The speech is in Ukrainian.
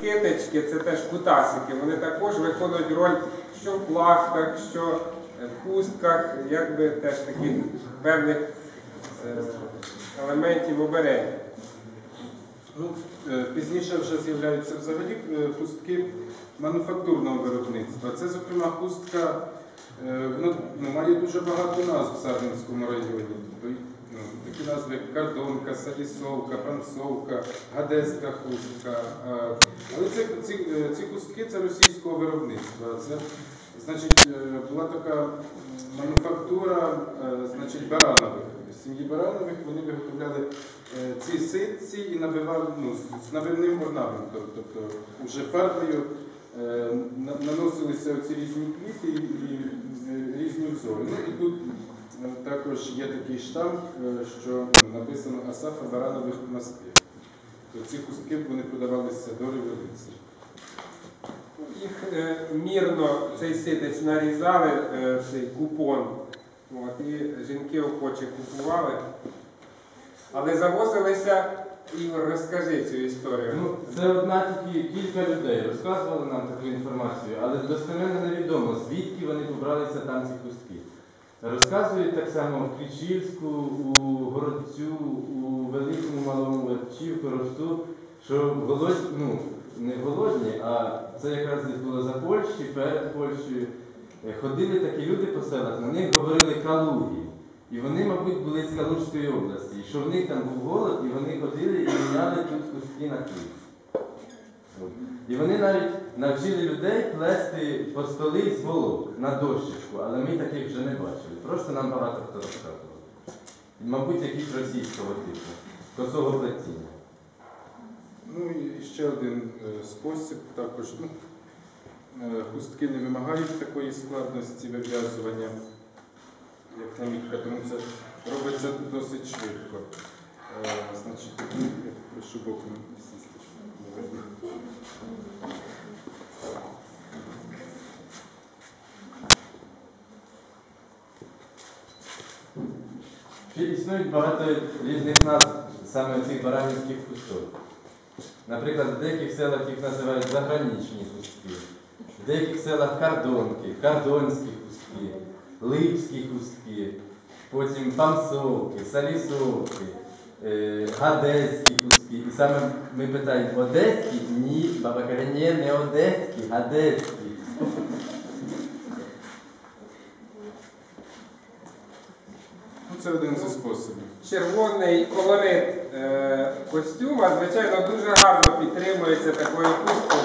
Китички це теж кутасики. Вони також виконують роль що в плахтах, що в хустках, якби теж таких певних е, елементів обереження. Ну, е, пізніше вже з'являються взагалі е, хустки мануфактурного виробництва. Це, зокрема, хустка е, вона ну, має дуже багато назв в Сарненському районі. Як кардонка, салісовка, панцовка, гадеська хустка. Але це, ці, ці хустки це російського виробництва. Це, значить, е, була така мануфактура е, значить, баранових. Сім'ї баранових вони виготовляли е, ці ситці і набивали ну, з- набивним орнаментом. Тобто вже фарбою наносилися оці різні квіти і, різні узори. Ну і тут також є такий штамп, е, що написано Асафа Баранових. Тобто ці хустки вони продавалися до революції. Їх е, мірно цей ситець нарізали, е, цей купон. От, і жінки охоче купували. Але завозилися, Ігор, розкажи цю історію. Ну, це одна тільки кілька людей розказували нам таку інформацію, але достеменно невідомо, звідки вони побралися там ці хустки. Розказують так само в Кричівську, у Городцю, у Великому Малому Верчі, в Коросту, що голод... ну, не голодні, а це якраз десь було за Польщі, перед Польщею. Е, Ходили такі люди по селах, на них говорили калуги. І вони, мабуть, були з Калужської області. І що в них там був голод, і вони ходили і міняли тут куски на хліб. І вони навіть навчили людей плести по столи з волок на дощечку, але ми таких вже не бачили. Просто нам багато хто розказував. Мабуть, якісь російського типу, косого плетіння. Ну і ще один е, спосіб також. Ну, е, хустки не вимагають такої складності вив'язування, як намітка, тому це робиться досить швидко. Е, Значить, я прошу боком сісти. Ще існують багато різних назв саме цих баранівських хусток. Наприклад, в деяких селах їх називають заграничні хустки, в деяких селах кардонки, кардонські хустки, липські хустки, потім памсовки, салісовки, е, гадецькі хустки. І саме ми питаємо, одеські? Ні, баба ні, не одеські, гадецькі. Ну, це один зі способів. Червоний колорит е, костюма, звичайно, дуже гарно підтримується такою хусткою.